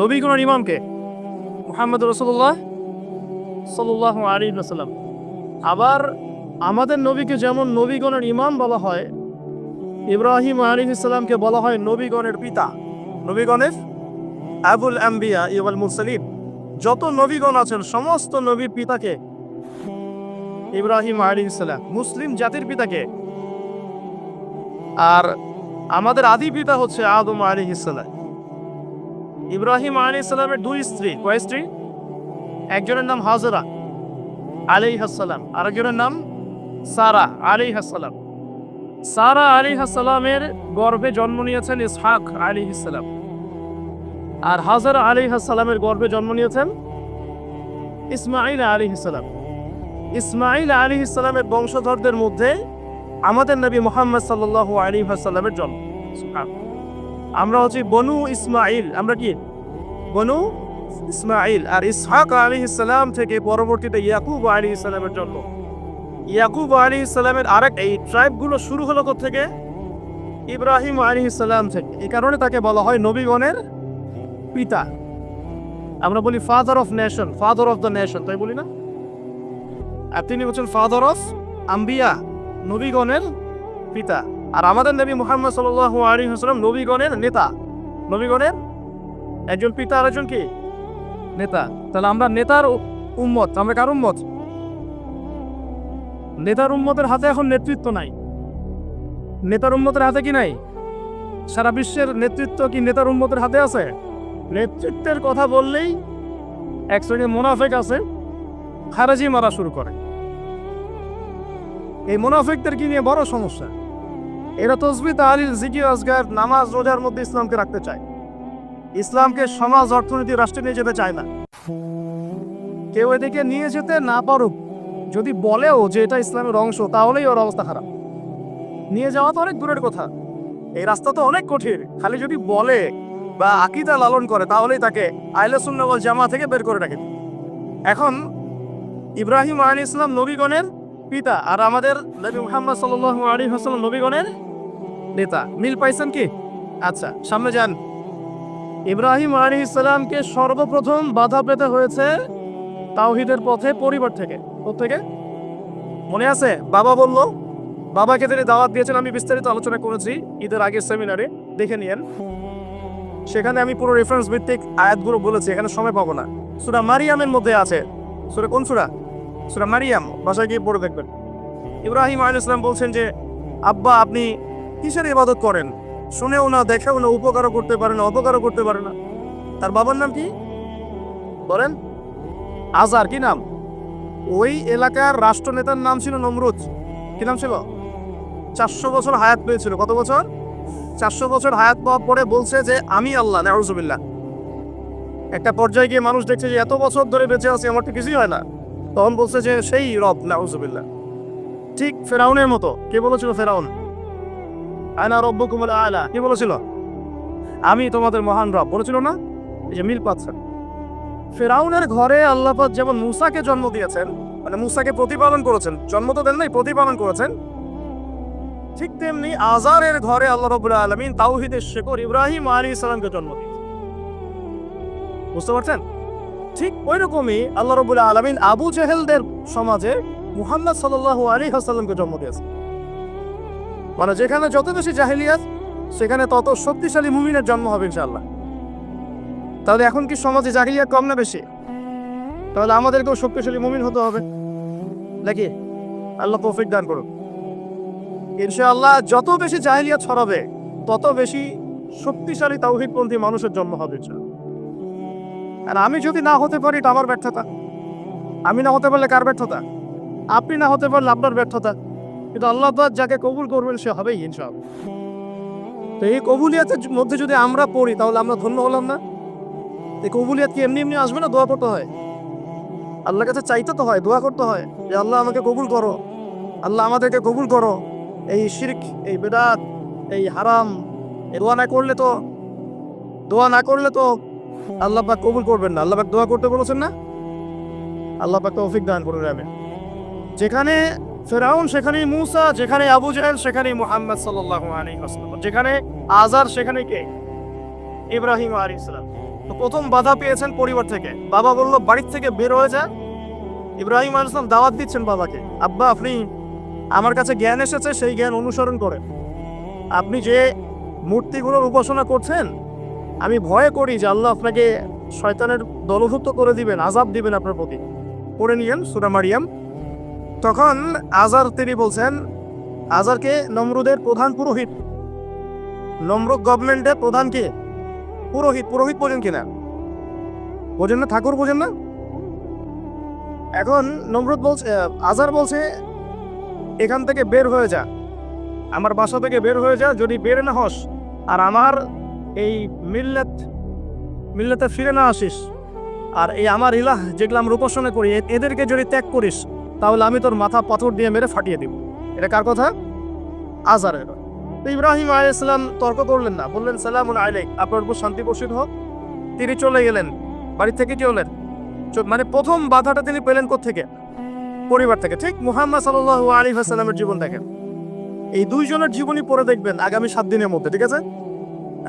নবীগণের ইমামকে মোহাম্মদ রসুল্লাহ সাল্লাহ আলী সাল্লাম আবার আমাদের নবীকে যেমন নবীগণের ইমাম বলা হয়, ইব্রাহিম আলী ইসলামকে বলা হয় নবীগণের পিতা, নবীগণের আবুল আম্বিয়া ইবাল মুরসালিম যত নবীগণ আছেন, সমস্ত নবীর পিতাকে ইব্রাহিম আলী ইসলাম মুসলিম জাতির পিতাকে। আর আমাদের আদি পিতা হচ্ছে আদম আলী ইসলাম ইব্রাহিম আলী ইসলামের দুই স্ত্রী। কয় স্ত্রী? একজনের নাম হাজরা আলী হাসালাম আরেকজনের নাম সারা আলী হাসালাম সারা আলী হাসালামের গর্ভে জন্ম নিয়েছেন ইসহাক আলী ইসলাম আর হাজার আলী হাসালামের গর্ভে জন্ম নিয়েছেন ইসমাইল আলী ইসলাম ইসমাইল আলী ইসলামের বংশধরদের মধ্যে আমাদের নবী মোহাম্মদ সাল্লাহ আলী হাসালামের জন্ম। আমরা হচ্ছি বনু ইসমাইল আমরা কি? বনু ইসমাইল আর ইসহাক আলী ইসলাম থেকে পরবর্তীতে ইয়াকুব আলী ইসলামের জন্ম। ইয়াকুব আলী ইসলামের আরেক এই ট্রাইবগুলো শুরু হলো থেকে ইব্রাহিম আলী ইসলাম থেকে। এই কারণে তাকে বলা হয় নবীগণের পিতা। আমরা বলি father of nation father of the nation তাই বলি না? আর তিনি হচ্ছেন ফাদার অফ আম্বিয়া নবীগণের পিতা। আর আমাদের নবী মুহাম্মদ সাল্লাহ আলী হাসলাম নবীগণের নেতা। নবীগণের? একজন পিতা আর একজন কি? নেতা। তাহলে আমরা নেতার উম্মত, আমরা কার উম্মত? নেতার উম্মতের হাতে এখন নেতৃত্ব নাই। নেতার উম্মতের হাতে কি নাই? সারা বিশ্বের নেতৃত্ব কি নেতার উম্মতের হাতে আছে? নেতৃত্বের কথা বললেই এক শ্রেণির মোনাফেক আছে, খারাজি মারা শুরু করে। এই মোনাফেকদের কি নিয়ে বড় সমস্যা? এরা তসবি তাহলিল জিকি আজগার, নামাজ, রোজার মধ্যে ইসলামকে রাখতে চায়। ইসলামকে সমাজ, অর্থনীতি, রাষ্ট্রে নিয়ে যেতে চায় না। কেউ এদিকে নিয়ে যেতে না পারুক, যদি বলেও যে এটা ইসলামের অংশ, তাহলেই ওর অবস্থা খারাপ। নিয়ে যাওয়া তো অনেক দূরের কথা। এই রাস্তা তো অনেক কঠিন। খালি যদি বলে বা আকিদা লালন করে, তাহলেই তাকে আইলে সুন্নবল জামা থেকে বের করে রাখে। এখন ইব্রাহিম আলী ইসলাম নবীগণের পিতা আর আমাদের নবী মুহাম্মদ সাল্লাহ আলী হাসালাম নবীগণের নেতা মিল পাইছেন কি? আচ্ছা সামনে যান। ইব্রাহিম আলী ইসলামকে সর্বপ্রথম বাধা পেতে হয়েছে তাওহিদের পথে পরিবার থেকে। থেকে মনে আছে? বাবা বলল, বাবাকে তিনি দাওয়াত দিয়েছেন, আমি বিস্তারিত আলোচনা করেছি ঈদের আগের সেমিনারে। দেখে নিয়েন। সেখানে আমি পুরো রেফারেন্স ভিত্তিক আয়াতগুলো বলেছি, এখানে সময় পাবো না। সুরা মারিয়ামের মধ্যে আছে। সুরা কোন সুরা? সুরা মারিয়াম, বাসায় গিয়ে পড়ে দেখবেন। ইব্রাহিম আলী ইসলাম বলছেন যে, আব্বা, আপনি কিসের ইবাদত করেন? শুনেও না, দেখেও না, উপকারও করতে পারে না, অপকারও করতে পারে না। তার বাবার নাম কি? বলেন। আজার কি নাম? ওই এলাকার রাষ্ট্রনেতার নাম ছিল নমরুদ। কি নাম ছিল? চারশো বছর হায়াত পেয়েছিল। কত বছর? চারশো বছর হায়াত পাওয়ার পরে বলছে যে, আমি আল্লাহ, নাউজুবিল্লাহ। একটা পর্যায়ে গিয়ে মানুষ দেখছে যে, এত বছর ধরে বেঁচে আছে, আমার তো কিছুই হয় না। তখন বলছে যে, সেই রব, নাউজুবিল্লাহ। ঠিক ফেরাউনের মতো। কে বলেছিল ফেরাউন? আয়না রব্ব কুমার আয়লা কি বলেছিল? আমি তোমাদের মহান রব। বলেছিল না? এই যে মিল পাচ্ছেন ফেরাউনের ঘরে আল্লাপাক যেমন মুসাকে জন্ম দিয়েছেন মানে মুসাকে প্রতিপালন করেছেন, জন্ম তো দেন নাই, প্রতিপালন করেছেন, ঠিক তেমনি আজারের ঘরে আল্লাহ রবুল্লাহ আলমিন তাওহিদের শেখর ইব্রাহিম আলী ইসলামকে জন্ম দিয়েছেন। বুঝতে পারছেন? ঠিক ওই রকমই আল্লাহ রবুল্লাহ আলমিন আবু জেহেলদের সমাজে মুহাম্মদ সাল্লাহ আলী হাসাল্লামকে জন্ম দিয়েছেন। মানে যেখানে যত বেশি জাহিলিয়াত, সেখানে তত শক্তিশালী মুমিনের জন্ম হবে ইনশাল্লাহ তাহলে এখন কি সমাজে জাহিলিয়াত কম না বেশি? তাহলে আমাদেরকেও শক্তিশালী মুমিন হতে হবে। নাকি? আল্লাহ তৌফিক দান করুন ইনশাআল্লাহ যত বেশি জাহিলিয়াত ছড়াবে, তত বেশি শক্তিশালী তাওহিদপন্থী মানুষের জন্ম হবে। আর আমি যদি না হতে পারি, এটা আমার ব্যর্থতা। আমি না হতে পারলে কার ব্যর্থতা? আপনি না হতে পারলে আপনার ব্যর্থতা। কিন্তু আল্লাহ যাকে কবুল করবেন সে হবেই, ইনশাআল্লাহ। তো এই কবুলিয়াতের মধ্যে যদি আমরা পড়ি, তাহলে আমরা ধন্য হলাম না? এই কবুলিয়াত কি এমনি এমনি আসবে না দোয়া করতে হয়? আল্লাহর কাছে চাইতে তো হয়, দোয়া করতে হয় যে, আল্লাহ আমাকে কবুল করো। আল্লাহ আমাদেরকে কবুল করো। এই শিরক, এই বেদাত, এই হারাম, এই দোয়া না করলে তো, দোয়া না করলে তো আল্লাহ পাক কবুল করবেন না। আল্লাহ পাক দোয়া করতে বলেছেন না? আল্লাহ পাক তৌফিক দান করুন আমি যেখানে ফেরাউন সেখানে মুসা, যেখানে আবু জাহেল সেখানে মুহাম্মদ সাল্লাল্লাহু আলাইহি ওয়াসাল্লাম। যেখানে আজার সেখানে কে? ইব্রাহিম আলী ইসলাম তো প্রথম বাধা পেয়েছেন পরিবার থেকে। বাবা বলল বাড়ির থেকে বের হয়ে যা। ইব্রাহিম আলী ইসলাম দাওয়াত দিচ্ছেন বাবাকে। আব্বা, আপনি আমার কাছে জ্ঞান এসেছে, সেই জ্ঞান অনুসরণ করেন। আপনি যে মূর্তিগুলোর উপাসনা করছেন, আমি ভয় করি যে আল্লাহ আপনাকে শয়তানের দলভুক্ত করে দিবেন, আজাব দিবেন আপনার প্রতি। পড়ে নিয়েন সুরা মারিয়াম। তখন আজার তিনি বলছেন, আজারকে নমরুদের প্রধান পুরোহিত। নমরুদ গভর্নমেন্টের প্রধান কে? পুরোহিত পুরোহিত বোঝেন কিনা? বোঝেন না, ঠাকুর বোঝেন না? এখন নমরুদ বলছে, আজার বলছে, এখান থেকে বের হয়ে যা। আমার বাসা থেকে বের হয়ে যা, যদি বের না হস, আর আমার এই মিল্লাত, মিল্লাতে ফিরে না আসিস, আর এই আমার ইলাহ যেগুলো আমরা উপাসনা করি এদেরকে যদি ত্যাগ করিস তাহলে আমি তোর মাথা পাথর দিয়ে মেরে ফাটিয়ে দিব। এটা কার কথা? আজারের তো ইব্রাহিম আলাই ইসলাম তর্ক করলেন না। বললেন সালাম আলাইক। আপনার উপর শান্তি বর্ষিত হোক। তিনি চলে গেলেন। বাড়ি থেকে চলেন মানে প্রথম বাধাটা তিনি পেলেন থেকে পরিবার থেকে। ঠিক মুহাম্মদ সাল্লাহ আলী হাসালামের জীবন দেখেন। এই দুইজনের জীবনই পরে দেখবেন আগামী সাত দিনের মধ্যে, ঠিক আছে?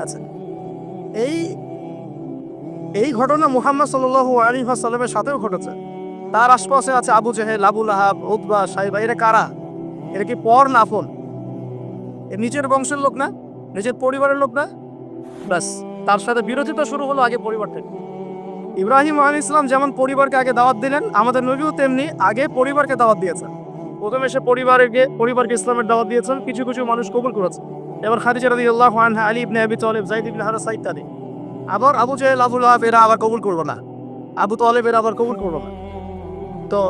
আচ্ছা। এই এই ঘটনা মুহাম্মদ সাল্লাহ আলী হাসালামের সাথেও ঘটেছে। তার আশপাশে আছে আবু জেহেল আবুল আহাব উদ্বা সাহেবা এরা কারা? এরা কি পর না এ নিজের বংশের লোক না? নিজের পরিবারের লোক না? ব্যাস, তার সাথে বিরোধিতা শুরু হলো আগে পরিবার থেকে। ইব্রাহিম আলী ইসলাম যেমন পরিবারকে আগে দাওয়াত দিলেন, আমাদের নবীও তেমনি আগে পরিবারকে দাওয়াত দিয়েছেন। প্রথমে সে পরিবারকে পরিবারকে ইসলামের দাওয়াত দিয়েছেন, কিছু কিছু মানুষ কবুল করেছে। এবার খাদিজা রাদিয়াল্লাহু আনহা, আলী ইবনে আবি তালিব যায়েদ ইবনে হারাসা ইত্যাদি আবার আবু জাহেল আবুল আহাব এরা আবার কবুল করব না। আবু তালেব এরা আবার কবুল করব না। তো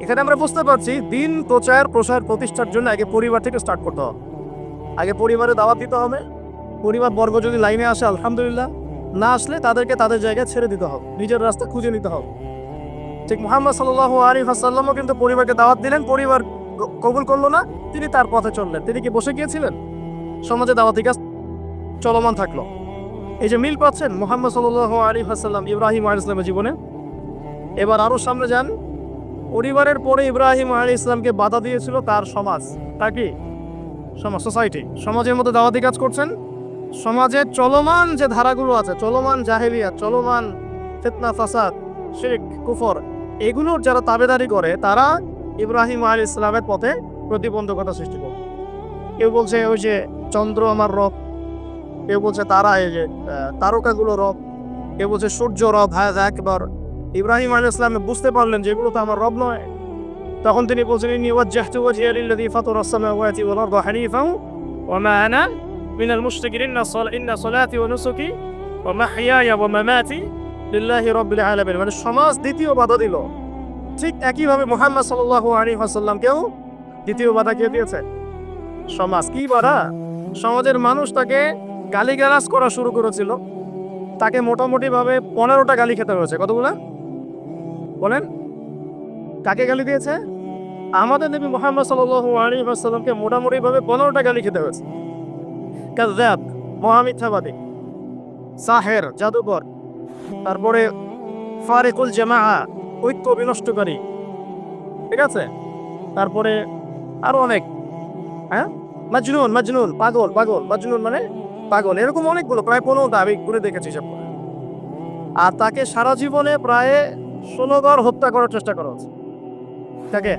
এখানে আমরা বুঝতে পারছি দিন প্রচার প্রসার প্রতিষ্ঠার জন্য আগে পরিবার থেকে স্টার্ট করতে হবে। আগে পরিবারে দাওয়াত দিতে হবে। পরিবার বর্গ যদি লাইনে আসে, আলহামদুলিল্লাহ। না আসলে তাদেরকে তাদের জায়গায় ছেড়ে দিতে হবে। নিজের রাস্তা খুঁজে নিতে হবে। ঠিক মোহাম্মদ সাল্লাহ আলী হাসাল্লামও কিন্তু পরিবারকে দাওয়াত দিলেন। পরিবার কবুল করল না। তিনি তার পথে চললেন। তিনি কি বসে গিয়েছিলেন? সমাজে দাওয়াতি কাজ চলমান থাকল। এই যে মিল পাচ্ছেন মোহাম্মদ সাল্লাহ আলী হাসাল্লাম ইব্রাহিম আলী ইসলামের জীবনে। এবার আরও সামনে যান। পরিবারের পরে ইব্রাহিম আলী ইসলামকে বাধা দিয়েছিল তার সমাজ। তা কি? সমাজ সোসাইটি সমাজের মধ্যে দাওয়াতি কাজ করছেন? সমাজের চলমান যে ধারাগুলো আছে, চলমান জাহেলিয়া চলমান ফিতনা, ফাসাদ, শিরিক, কুফর, এগুলোর যারা তাবেদারি করে, তারা ইব্রাহিম আলী ইসলামের পথে প্রতিবন্ধকতা সৃষ্টি করে। কেউ বলছে, ওই যে চন্দ্র আমার রব। কেউ বলছে, তারা এই যে তারকাগুলো রব। কেউ বলছে, সূর্য রব হ্যাঁ একবার ইব্রাহিম আলী ইসলামে বুঝতে পারলেন যে এগুলো তো আমার রব নয়। তখন তিনি বলছেন মানে সমাজ দ্বিতীয় বাধা দিল। ঠিক একইভাবে মুহাম্মদ সাল্লাল্লাহু আলাইহি ওয়াসাল্লামকেও দ্বিতীয় বাধা কে দিয়েছে? সমাজ। কি বাধা? সমাজের মানুষ তাকে গালিগালাজ করা শুরু করেছিল। তাকে মোটামুটি ভাবে পনেরোটা গালি খেতে হয়েছে। কতগুলো? বলেন, কাকে গালি দিয়েছে? আমাদের নবী মোহাম্মদ সাল্লাল্লাহু আলাইহি ওয়াসাল্লামকে মোটামুটি ভাবে পনেরোটা গালি খেতে হয়েছে। কাযাব মহামিথ্যাবাদী, সাহের, জাদুকর, তারপরে ফারেকুল জামা ঐক্য বিনষ্টকারী, ঠিক আছে? তারপরে আরও অনেক হ্যাঁ? মাজনুন মাজনুন, পাগল পাগল, মাজনুন মানে পাগল, এরকম অনেকগুলো, প্রায় পনেরোটা, আমি ঘুরে দেখেছি সব। আর তাকে সারা জীবনে প্রায় ষোলো বার হত্যা করার চেষ্টা করা হচ্ছে। তাকে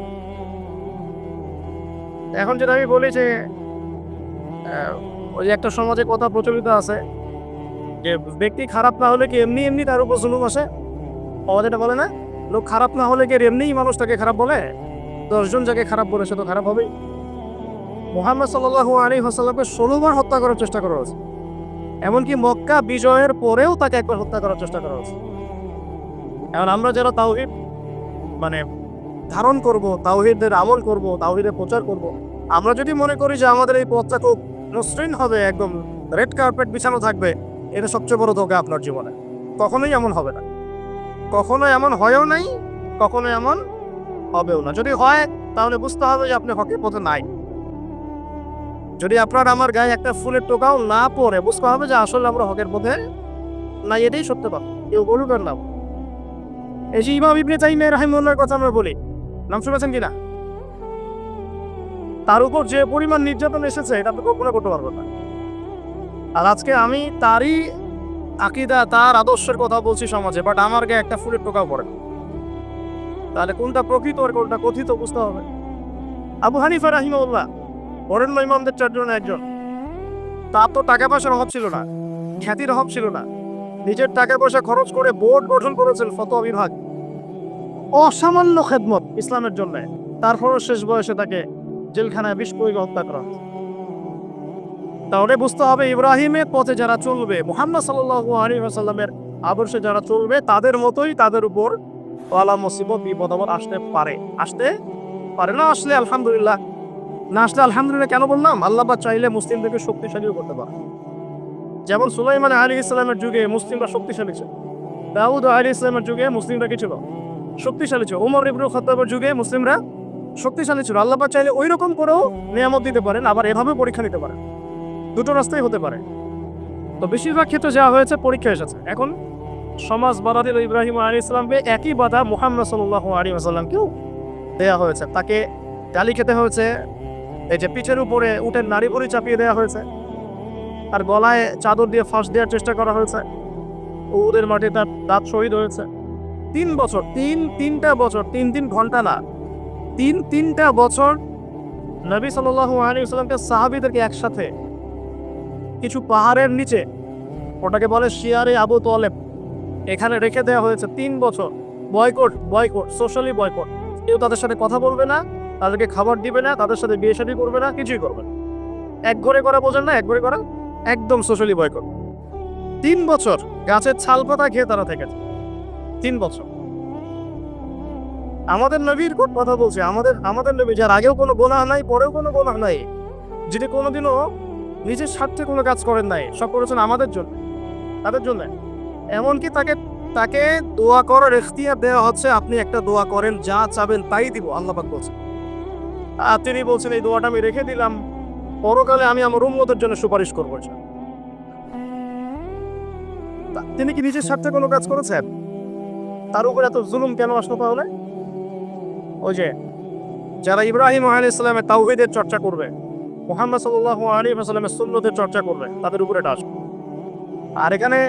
এখন যেটা আমি বলি যে ওই একটা সমাজে কথা প্রচলিত আছে, যে ব্যক্তি খারাপ না হলে কি এমনি এমনি তার উপর জুলুম আসে? আমাদের এটা বলে না, লোক খারাপ না হলে কি এমনিই মানুষ তাকে খারাপ বলে? দশজন যাকে খারাপ বলে সে তো খারাপ হবেই। মোহাম্মদ সাল্লাহ আলী হাসাল্লামকে ষোলোবার হত্যা করার চেষ্টা করা হয়েছে। এমনকি মক্কা বিজয়ের পরেও তাকে একবার হত্যা করার চেষ্টা করা হয়েছে। এখন আমরা যারা তাওহিদ মানে ধারণ করব, তাওহিদের আমল করব, তাওহিদের প্রচার করব, আমরা যদি মনে করি যে আমাদের এই পথটা খুব মসৃণ হবে, একদম রেড কার্পেট বিছানো থাকবে, এটা সবচেয়ে বড় ধোকা আপনার জীবনে। কখনোই এমন হবে না। কখনো এমন হয়ও নাই, কখনো এমন হবেও না। যদি হয়, তাহলে বুঝতে হবে যে আপনি হকের পথে নাই। যদি আপনার আমার গায়ে একটা ফুলের টোকাও না পড়ে, বুঝতে হবে যে আসলে আমরা হকের পথে নাই, এটাই সত্য কথা। কেউ বলুক আর না। এই যে ইমাম ইবনে তাইমিয়া রাহিমুল্লাহর কথা আমরা বলি। নাম শুনেছেন কিনা? তার উপর যে পরিমাণ নির্যাতন এসেছে, এটা তো কল্পনা করতে পারব না। আর আজকে আমি তারই আকিদা, তার আদর্শের কথা বলছি সমাজে বাট আমার গায়ে একটা ফুলের টোকাও পড়ে। তাহলে কোনটা প্রকৃত আর কোনটা কথিত বুঝতে হবে। আবু হানিফা রাহিমউল্লাহ বরেণ্য ইমামদের চারজনে একজন। তার তো টাকা পয়সার অভাব ছিল না, খ্যাতির অভাব ছিল না। নিজের টাকা পয়সা খরচ করে বোর্ড গঠন করেছেন ফতোয়া বিভাগ। অসামান্য খেদমত ইসলামের জন্য। তারপরও শেষ বয়সে তাকে জেলখানায় প্রয়োগে হত্যা করা তাহলে বুঝতে হবে ইব্রাহিমের পথে যারা চলবে, মোহাম্মদ সাল্লাহ আদর্শে যারা চলবে, তাদের মতোই তাদের উপর ওয়ালা মুসিবত, বিপদ আপদ আসতে পারে। আসতে পারে না আসলে, আলহামদুলিল্লাহ। না আসলে আলহামদুলিল্লাহ কেন বললাম? আল্লাহ চাইলে মুসলিমদেরকে শক্তিশালীও করতে পারে যেমন সুলাইমান আলী ইসলামের যুগে মুসলিমরা শক্তিশালী ছিল, দাউদ আলী ইসলামের যুগে মুসলিমরা কি ছিল? শক্তিশালী ছিল। ওমর ইবরুল খত্তাবের যুগে মুসলিমরা শক্তিশালী ছিল। আল্লাহ চাইলে ওই রকম করেও নিয়ামত দিতে পারেন, আবার এভাবে পরীক্ষা নিতে পারেন। দুটো রাস্তাই হতে পারে। তো বেশিরভাগ ক্ষেত্রে যা হয়েছে, পরীক্ষা এসেছে। এখন সমাজ বাধা দিল ইব্রাহিম আলী ইসলামকে, একই বাধা মুহাম্মদ সাল্লাহ আলী আসাল্লামকেও দেয়া হয়েছে। তাকে ডালি খেতে হয়েছে, এই যে পিঠের উপরে উটের নারী ভরি চাপিয়ে দেওয়া হয়েছে। আর গলায় চাদর দিয়ে ফাঁস দেওয়ার চেষ্টা করা হয়েছে। ওদের মাঠে তার দাঁত শহীদ হয়েছে। তিন বছর, তিন, তিনটা বছর, তিন তিন ঘণ্টা না। তিন, তিনটা বছর নবী সাল্লামকে সাহাবিদেরকে একসাথে কিছু পাহাড়ের নিচে, ওটাকে বলে শিয়ারে আবু তোয়ালেব এখানে রেখে দেওয়া হয়েছে তিন বছর। Boycott boycott socially boycott. কেউ তাদের সাথে কথা বলবে না, তাদেরকে খাবার দিবে না, তাদের সাথে বিয়ে করবে না, কিছুই করবে না। এক ঘরে করা বোঝেন না, এক ঘরে করা একদম সোশ্যালি বয়কট তিন বছর গাছের ছাল পাতা খেয়ে তারা থেকেছে। তিন বছর। আমাদের নবীর কথা বলছে, আমাদের আমাদের নবী, যার আগেও কোনো গোনা নাই, পরেও কোনো গোনা নাই, যিনি কোনোদিনও নিজের স্বার্থে কোনো কাজ করেন নাই, সব করেছেন আমাদের জন্য, তাদের জন্য। এমনকি তাকে তাকে দোয়া করার এখতিয়ার দেওয়া হচ্ছে, আপনি একটা দোয়া করেন, যা চাবেন তাই দিব, আল্লাহ বলছেন। আর তিনি বলছেন, এই দোয়াটা আমি রেখে দিলাম পরকালে আমি আমার উম্মতের জন্য সুপারিশ করব তিনি কি নিজের স্বার্থে কোনো কাজ করেছেন? তার উপর এত জুলুম কেন আসলো তাহলে? ওই যে, যারা ইব্রাহিম আলী ইসলামের তাওহিদের চর্চা করবে, মোহাম্মদ সাল্লাহ আলী আসালামের সুন্নতের চর্চা করবে, তাদের উপরে এটা আসবে। আর এখানে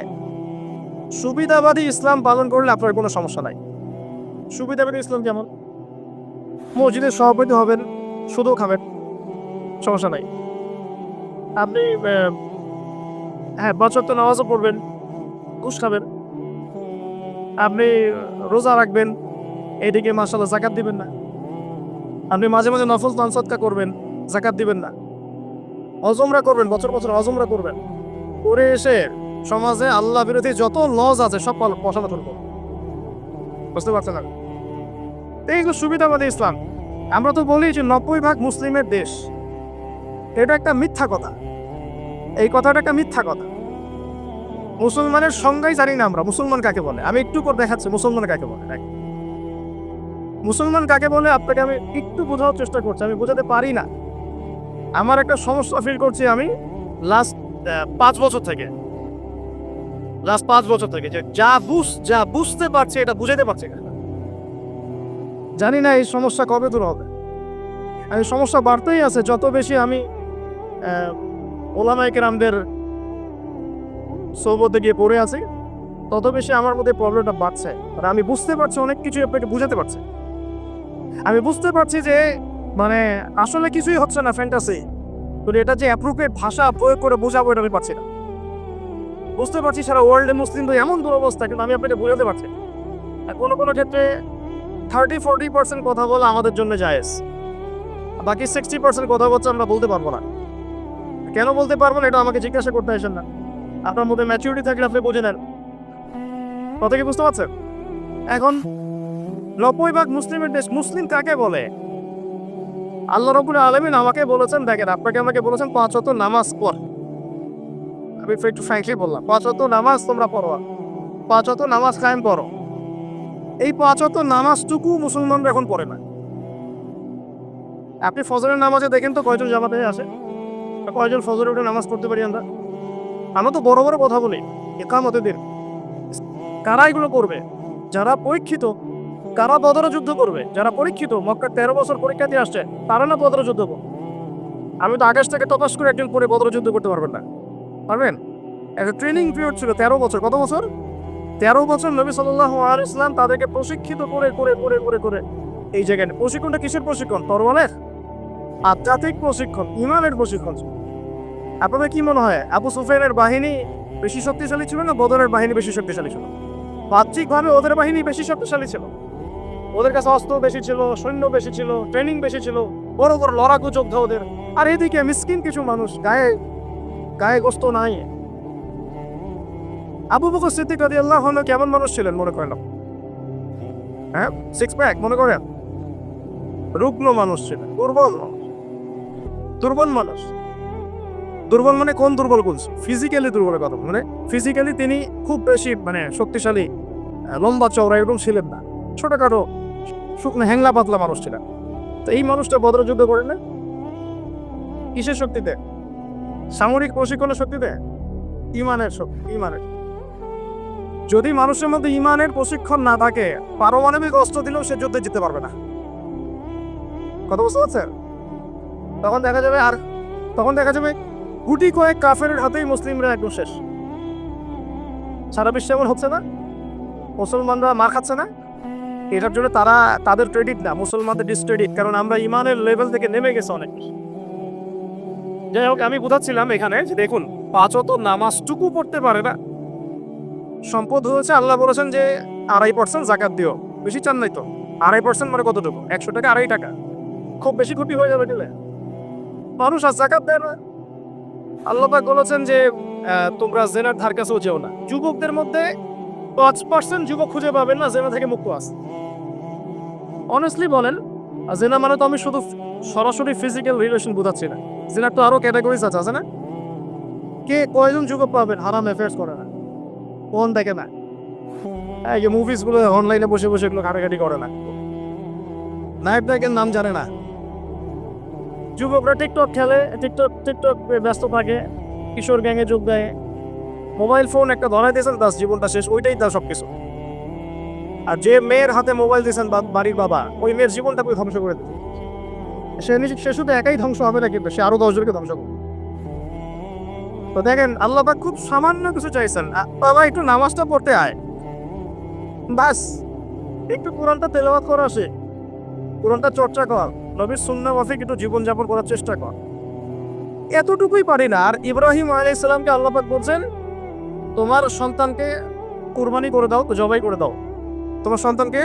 সুবিধাবাদী ইসলাম পালন করলে আপনার কোনো সমস্যা নাই। সুবিধাবাদী ইসলাম যেমন, মসজিদের সভাপতি হবেন শুধু খাবেন, সমস্যা নাই। আপনি হ্যাঁ বছর তো নামাজও পড়বেন, ঘুষ খাবেন। আপনি রোজা রাখবেন, এইদিকে মাসাল্লাহ জাকাত দিবেন না। আপনি মাঝে মাঝে নফল দান সৎকা করবেন, জাকাত দিবেন না। অজমরা করবেন, বছর বছর অজমরা করবেন। করে এসে সমাজে আল্লাহ বিরোধী যত লজ আছে, সব পশানো করব বুঝতে পারছেন না? এইগুলো সুবিধাবাদী ইসলাম, আমরা তো বলি যে নব্বই ভাগ মুসলিমের দেশ। এটা একটা মিথ্যা কথা। এই কথাটা একটা মিথ্যা কথা। মুসলমানের সংজ্ঞাই জানি না আমরা, মুসলমান কাকে বলে? আমি একটু পর দেখাচ্ছি মুসলমান কাকে বলে। মুসলমান কাকে বলে? আপনাকে আমি একটু বোঝানোর চেষ্টা করছি, আমি বোঝাতে পারি না। আমার একটা সমস্যা ফিল করছি আমি লাস্ট পাঁচ বছর থেকে। লাস্ট পাঁচ বছর থেকে, যে যা বুঝ, যা বুঝতে পারছি, এটা বুঝাতে পারছে জানি না এই সমস্যা কবে দূর হবে। এই সমস্যা বাড়তেই আছে, যত বেশি আমি আহ, ওলামাইকের আমাদের সৌবতে গিয়ে পড়ে আছি। তত বেশি আমার মধ্যে প্রবলেমটা বাড়ছে। মানে আমি বুঝতে পারছি অনেক কিছু আপনাকে বুঝাতে পারছি আমি বুঝতে পারছি যে মানে আসলে কিছুই হচ্ছে না ফ্যান্টাসি কিন্তু এটা যে অ্যাপ্রোপ্রিয়েট ভাষা প্রয়োগ করে বোঝাবো এটা আমি পারছি না। বুঝতে পারছি সারা ওয়ার্ল্ডে মুসলিম মুসলিমদের এমন দুরবস্থা কিন্তু আমি আপনাকে বোঝাতে পারছি আর কোনো কোনো ক্ষেত্রে থার্টি ফোর্টি পার্সেন্ট কথা বলা আমাদের জন্য জায়েজ। বাকি সিক্সটি পার্সেন্ট কথা বলছে আমরা বলতে পারব না। কেন বলতে পারব না, এটা আমাকে জিজ্ঞাসা করতে আসেন না। আপনার মধ্যে ম্যাচুরিটি থাকলে আপনি বুঝে নেন। কথা কি বুঝতে পারছেন? এখন নব্বই ভাগ মুসলিমের দেশ, মুসলিম কাকে বলে? আল্লাহ রবুল আলমিন আমাকে বলেছেন, দেখেন, আপনাকে আমাকে বলেছেন, পাঁচ অত নামাজ পড়। আমি একটু ফ্র্যাঙ্কলি বললাম, পাঁচ অত নামাজ তোমরা পড়ো। পাঁচ অত নামাজ কায়েম পড়ো। এই পাঁচ অত নামাজটুকু মুসলমানরা এখন পড়ে না। আপনি ফজরের নামাজে দেখেন তো কয়জন জামাতে আসে? কয়জন ফজরে উঠে নামাজ পড়তে পারি আমরা? আমরা তো বড় বড় কথা বলি একামতে দিন। কারা এগুলো করবে? যারা পরীক্ষিত, কারা বদর যুদ্ধ করবে? যারা পরীক্ষিত মক্কা তেরো বছর পরীক্ষা দিয়ে আসছে, তারা না বদর যুদ্ধ করবে? আমি তো আকাশ থেকে তপাস করে একজন পরে বদর যুদ্ধ করতে পারবেন না। পারবেন? একটা ট্রেনিং পিরিয়ড ছিল, তেরো বছর। কত বছর? তেরো বছর নবী সাল্লাহ ইসলাম তাদেরকে প্রশিক্ষিত করে করে করে করে করে। এই জায়গায় প্রশিক্ষণটা কিসের প্রশিক্ষণ? তরোয়ালের আধ্যাত্মিক প্রশিক্ষণ, ইমানের প্রশিক্ষণ। ছিল। আপনাদের কি মনে হয়, আবু সুফেনের বাহিনী বেশি শক্তিশালী ছিল না বদরের বাহিনী বেশি শক্তিশালী ছিল? বাহ্যিকভাবে ওদের বাহিনী বেশি শক্তিশালী ছিল। ওদের কাছে অস্ত্র বেশি ছিল, সৈন্য বেশি ছিল ট্রেনিং বেশি ছিল, বড় বড় লড়াকু যোদ্ধা ওদের। আর এদিকে মিসকিন কিছু মানুষ গায়ে গায়ে গোস্ত নাই। আবু বকর সিদ্দিক রাদি আল্লাহ হলো কেমন মানুষ ছিলেন, মনে করেন? হ্যাঁ সিক্স প্যাক মনে করেন? রুগ্ন মানুষ ছিলেন, দুর্বল। দুর্বল মানুষ। দুর্বল মানে কোন দুর্বল বলছি ফিজিক্যালি দুর্বলের কথা মানে ফিজিক্যালি তিনি খুব বেশি মানে শক্তিশালী লম্বা চওড়া এরকম ছিলেন না। ছোটখাটো, শুকনো হ্যাংলা পাতলা মানুষ ছিলেন। তো এই মানুষটা বদরযুদ্ধ করে না? কিসের শক্তিতে? সামরিক প্রশিক্ষণের শক্তিতে? ইমানের শক্তি, ইমানের। যদি মানুষের মধ্যে ইমানের প্রশিক্ষণ না থাকে, পারমাণবিক অস্ত্র দিলেও সে যুদ্ধে জিততে পারবে না। কথা বুঝতে পারছেন? তখন দেখা যাবে আর তখন দেখা যাবে গুটি কয়েক কাফের হাতেই মুসলিমরা একদম শেষ। সারা বিশ্বে এমন হচ্ছে না? মুসলমানরা মার খাচ্ছে না? এটার জন্য তারা তাদের ক্রেডিট না, মুসলমানদের ডিসক্রেডিট কারণ আমরা ইমানের লেভেল থেকে নেমে গেছে অনেক। যাই হোক, আমি বোঝাচ্ছিলাম এখানে যে দেখুন, পাঁচত নামাজটুকু পড়তে পারে না। সম্পদ হয়েছে, আল্লাহ বলেছেন যে আড়াই পার্সেন্ট জাকাত দিও। বেশি চান নাই তো? আড়াই পার্সেন্ট মানে কতটুকু? একশো টাকা, আড়াই টাকা। খুব বেশি ক্ষতি হয়ে যাবে দিলে মানুষ আর জাকাত দেয় না। আল্লাহ পাক বলেছেন যে তোমরা জেনার ধার কাছেও যেও না। যুবকদের মধ্যে পাঁচ পার্সেন্ট যুবক খুঁজে পাবেন না, জেনা থেকে মুক্ত আছে। অনেস্টলি বলেন জেনা মানে তো আমি শুধু সরাসরি ফিজিক্যাল রিলেশন বোঝাচ্ছি না। জেনার তো আরও ক্যাটাগরিজ আছে আছে না? কে কয়জন যুবক পাবেন? হারাম অ্যাফেয়ার্স করে না। কোন দেখে না? এই যে মুভিসগুলো অনলাইনে বসে বসে এগুলো ঘাটাঘাটি করে না। নায়ক নায়কের নাম জানে না। যুবকরা টিকটক খেলে, টিকটক টিকটক ব্যস্ত থাকে, কিশোর গ্যাংয়ে যোগ দেয়। মোবাইল ফোন একটা ধরাই দিয়েছেন তার জীবনটা শেষ, ওইটাই তার সব কিছু আর যে মেয়ের হাতে মোবাইল দিয়েছেন বাড়ির বাবা, ওই মেয়ের জীবনটা পুরো ধ্বংস করে দিচ্ছে সে নিজে সে শুধু একাই ধ্বংস হবে না কিন্তু, সে আরও দশজনকে ধ্বংস করবে। তো দেখেন, আল্লাহ খুব সামান্য কিছু চাইছেন। বাবা, একটু নামাজটা পড়তে আয়। বাস, একটু কোরআনটা তেলাওয়াত করা আসে। কোরআনটা চর্চা কর। নবীর সুন্না মাফিক একটু জীবনযাপন করার চেষ্টা কর। এতটুকুই পারি না। আর ইব্রাহিম আলাইসাল্লামকে আল্লাহ পাক বলছেন, তোমার সন্তানকে কুরবানি করে দাও, জবাই করে দাও। তোমার সন্তানকে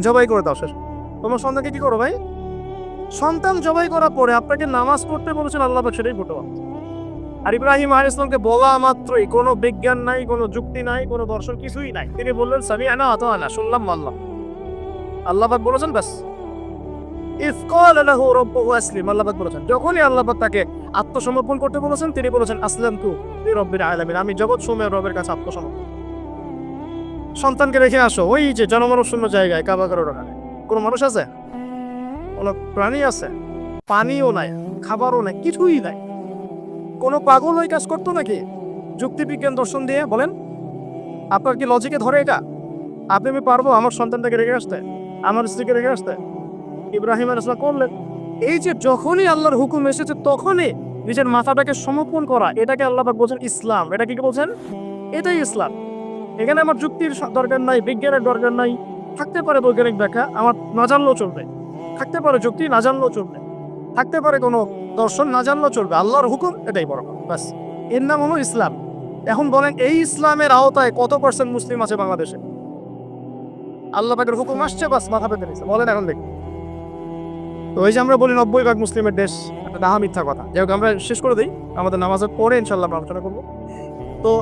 জবাই করে দাও, শেষ। তোমার সন্তানকে কি করো ভাই? সন্তান জবাই করার পরে আপনাকে নামাজ পড়তে বলেছেন, আল্লাহ পাক সেটাই ফুটো আর ইব্রাহিম আলাইসলামকে বলা মাত্রই কোনো বিজ্ঞান নাই, কোনো যুক্তি নাই, কোনো দর্শন কিছুই নাই। তিনি বললেন সামি আনা আতো আনা শুনলাম মানলাম। আল্লাহফাক বলেছেন, ব্যাস। যখনই আল্লাহ তাকে আত্মসমর্পণ করতে বলেছেন, তিনি বলেছেন আসলাম তু রব্বির আলামিন, আমি জগৎ সমূহের রবের কাছে আত্মসমর্পণ। সন্তানকে রেখে আসো, ওই যে জনমানব শূন্য জায়গায় কাবাগারের ওখানে। কোনো মানুষ আছে? কোনো প্রাণী আছে? পানিও নাই, খাবারও নাই, কিছুই নাই। কোনো পাগল ওই কাজ করতো নাকি? যুক্তিবিজ্ঞান দর্শন দিয়ে বলেন, আপনার কি লজিকে ধরে এটা? আপনি আমি পারব আমার সন্তানটাকে রেখে আসতে? আমার স্ত্রীকে রেখে আসতে? ইব্রাহিম আলাইসালাম করলেন, এই যে যখনই আল্লাহর হুকুম এসেছে তখনই নিজের মাথাটাকে সমর্পণ করা, এটাকে আল্লাহ বলছেন ইসলাম। এটা কি বলছেন? এটাই ইসলাম। এখানে আমার যুক্তির দরকার নাই, বিজ্ঞানের দরকার নাই। থাকতে পারে বৈজ্ঞানিক ব্যাখ্যা, আমার না জানলেও চলবে। থাকতে পারে যুক্তি, না জানলেও চলবে। থাকতে পারে কোনো দর্শন, না জানলেও চলবে। আল্লাহর হুকুম, এটাই বড় ব্যাস। এর নাম হলো ইসলাম। এখন বলেন, এই ইসলামের আওতায় কত পার্সেন্ট মুসলিম আছে বাংলাদেশে? আল্লাহ পাকের হুকুম আসছে, বাস মাথা পেতে নিচ্ছে বলেন এখন দেখি। তো ওই যে আমরা বলি নব্বই ভাগ মুসলিমের দেশ ডাহা মিথ্যা কথা। যাই হোক আমরা শেষ করে দিই, আমাদের নামাজের পরে ইনশাল্লাহ আলোচনা করব। তো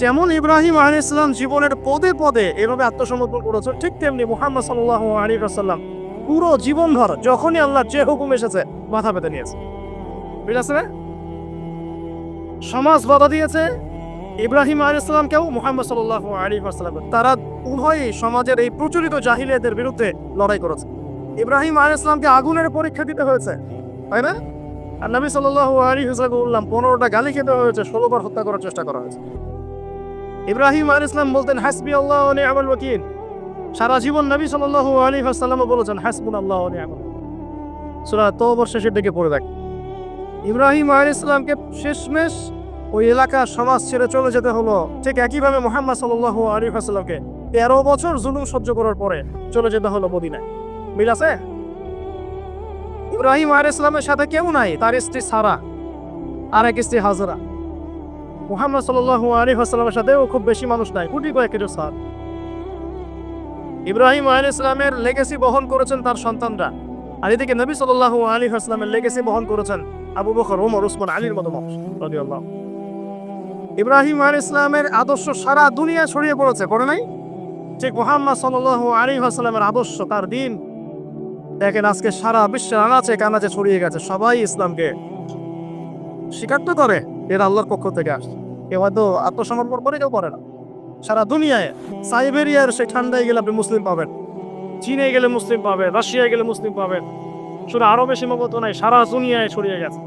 যেমন ইব্রাহিম আলী ইসলাম জীবনের পদে পদে এভাবে আত্মসমর্পণ করেছে, ঠিক তেমনি মুহাম্মদ সাল্লাহ আলী রাসাল্লাম পুরো জীবনভর যখনই আল্লাহ যে হুকুম এসেছে মাথা পেতে নিয়েছে। বুঝতে পারছে না? সমাজ বাধা দিয়েছে ইব্রাহিম আলী ইসলামকেও মুহাম্মদ সাল্লাহ আলী আসসালাম তারা উভয়ই সমাজের এই প্রচলিত জাহিলিয়াতের বিরুদ্ধে লড়াই করেছে। ইব্রাহিম আলী ইসলামকে আগুনের পরীক্ষা দিতে হয়েছে, তাই না? আর নবী সাল্লাহ পনেরোটা গালি খেতে হয়েছে ষোলোবার হত্যা করার চেষ্টা করা হয়েছে। ইব্রাহিম আলী ইসলাম বলতেন হাসবি আল্লাহ ওয়াকিল। সারা জীবন নবী সাল্লাহ আলী আসাল্লামও বলেছেন হাসবুন আল্লাহ নিয়ামল সুরা তো শেষের দিকে পড়ে দেখ। ইব্রাহিম আলী ইসলামকে শেষমেশ ওই এলাকার সমাজ ছেড়ে চলে যেতে হলো। ঠিক একইভাবে মোহাম্মদ সাল্লাহ আলী হাসলামকে তেরো বছর জুলুম সহ্য করার পরে চলে যেতে হলো মদিনায়। মিল আছে? ইব্রাহিম আল ইসলামের সাথে কেউ নাই, তার স্ত্রী সারা আর এক স্ত্রী হাজরা। মোহাম্মদ সাল্লাহ আলী হাসলামের সাথেও খুব বেশি মানুষ নাই, কোটি কয়েকের সার ইব্রাহিম আলী ইসলামের লেগেসি বহন করেছেন তার সন্তানরা। আর এদিকে নবী সাল্লাহ আলী হাসলামের লেগেসি বহন করেছেন আবু বকর, ওমর, উসমান, আলীর মতো ইব্রাহিম আলী ইসলামের আদর্শ সারা দুনিয়া ছড়িয়ে পড়েছে করে নাই? ঠিক মোহাম্মদ সাল্লাহ আলী হাসলামের আদর্শ, তার দিন দেখেন আজকে সারা বিশ্বের আনাচে কানাচে ছড়িয়ে গেছে, সবাই ইসলামকে স্বীকার তো করে এর আল্লাহর পক্ষ থেকে আসছে। কেউ হয়তো আত্মসমর্পণ করে, কেউ করে না। সারা দুনিয়ায় সাইবেরিয়ার সেই ঠান্ডায় গেলে আপনি মুসলিম পাবেন, চীনে গেলে মুসলিম পাবেন, রাশিয়ায় গেলে মুসলিম পাবেন। শুধু আরবে সীমাবদ্ধ নাই, সারা দুনিয়ায় ছড়িয়ে গেছে।